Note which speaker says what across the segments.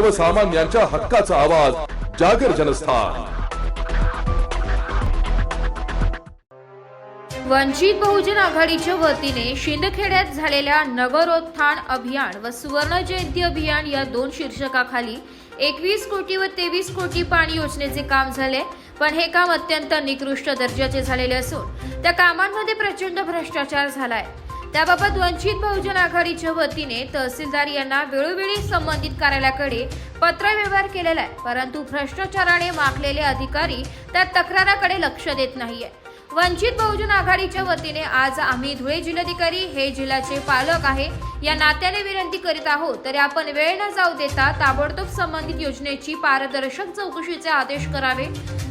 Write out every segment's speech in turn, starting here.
Speaker 1: सर्वसामान्यांच्या हक्काचा आवाज जागर जनस्थान.
Speaker 2: वंचित बहुजन आघाडीच्या वतीने शिंदखेड्यात झालेल्या नगरोत्थान अभियान व सुवर्ण जयंती अभियान या दोन शीर्षकाखाली एकवीस कोटी व तेवीस कोटी पाणी योजनेचे काम झाले. पण हे काम अत्यंत निकृष्ट दर्जाचे झालेले असून त्या कामांमध्ये प्रचंड भ्रष्टाचार झालाय. त्याबाबत वंचित बहुजन आघाडीच्या वतीने तहसीलदार यांना वेळोवेळी संबंधित कार्यालयाकडे पत्रव्यवहार केलेला आहे. परंतु भ्रष्टाचाराने माखलेले अधिकारी त्या तक्राराकडे लक्ष देत नाहीये. वंचित बहुजन आघाडीच्या वतीने आज आम्ही धुळे जिल्हाधिकारी हे जिल्ह्याचे पालक आहे. या नात्याने विनंती करीत आहोत तरी आपण वेळ न जाऊ देता ताबडतोब संबंधित योजनेची पारदर्शक चौकशीचे आदेश करावे.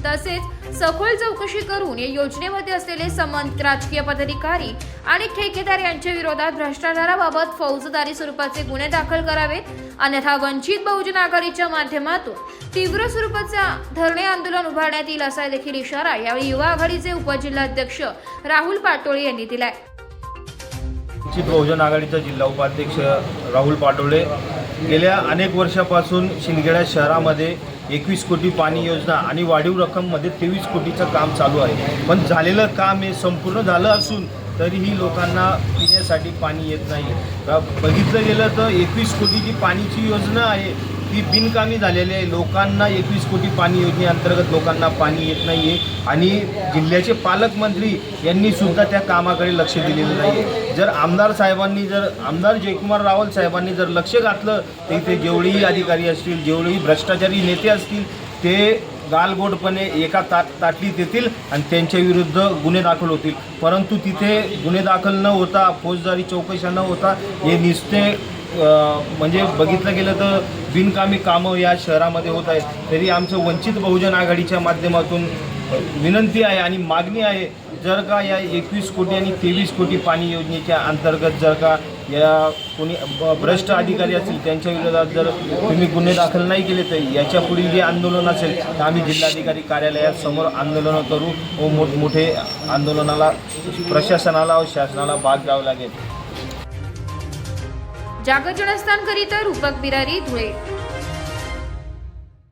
Speaker 2: तसेच सखोल चौकशी करून या योजनेमध्ये असलेले संबंधित राजकीय पदाधिकारी आणि ठेकेदार यांच्या विरोधात भ्रष्टाचाराबाबत फौजदारी स्वरूपाचे गुन्हे दाखल करावेत. अन्यथा वंचित बहुजन आघाडीच्या माध्यमातून तीव्र स्वरूपाचा धरणे आंदोलन उभारण्यात येईल असा देखील इशारा यावेळी युवा आघाडीचे उपजिल्हाध्यक्ष राहुल पाटोळे यांनी दिलाय.
Speaker 3: वंचित बहुजन आघाडीचा जिल्हा उपाध्यक्ष राहुल पाटोळे. गेल्या अनेक वर्षापासून शिंदखेडा शहरामध्ये एकवीस कोटी पाणी योजना आणि वाढीव रक्कममध्ये तेवीस कोटीचं काम चालू आहे. पण झालेलं काम हे संपूर्ण झालं असून तरीही लोकांना पिण्यासाठी पाणी येत नाही. बघितलं गेलं तर एकवीस कोटीची पाणीची योजना आहे. ती बिनकामी झालेली आहे. लोकांना एकवीस कोटी पाणी योजनेअंतर्गत लोकांना पाणी येत नाही आहे आणि जिल्ह्याचे पालकमंत्री यांनी सुद्धा त्या कामाकडे लक्ष दिलेलं नाही आहे जर आमदार साहेबांनी जर आमदार जयकुमार रावल साहेबांनी जर लक्ष घातलं तर इथे जेवढेही अधिकारी असतील जेवढेही भ्रष्टाचारी नेते असतील ते गालगोटपणे एका ता ताटलीत येतील आणि त्यांच्या विरुद्ध गुन्हे दाखल होतील. परंतु तिथे गुन्हे दाखल न होता फौजदारी चौकशा न होता हे निस्ते म्हणजे बघितलं गेलं तर बिनकामी कामं या शहरामध्ये होत आहेत. तरी आमचं वंचित बहुजन आघाडीच्या माध्यमातून विनंती आहे आणि मागणी आहे जर का या एकवीस कोटी आणि तेवीस कोटी पाणी योजनेच्या अंतर्गत जर का या कोणी ब- भ्रष्ट अधिकारी असतील त्यांच्या विरोधात जर तुम्ही गुन्हे दाखल नाही केले तर याच्या पुढील जे आंदोलन असेल तर आम्ही जिल्हाधिकारी कार्यालयासमोर आंदोलनं करू व मोठमोठे आंदोलनाला प्रशासनाला व शासनाला भाग द्यावं लागेल.
Speaker 2: जागर जनस्थानकरिता रूपक बिरारी धुळे.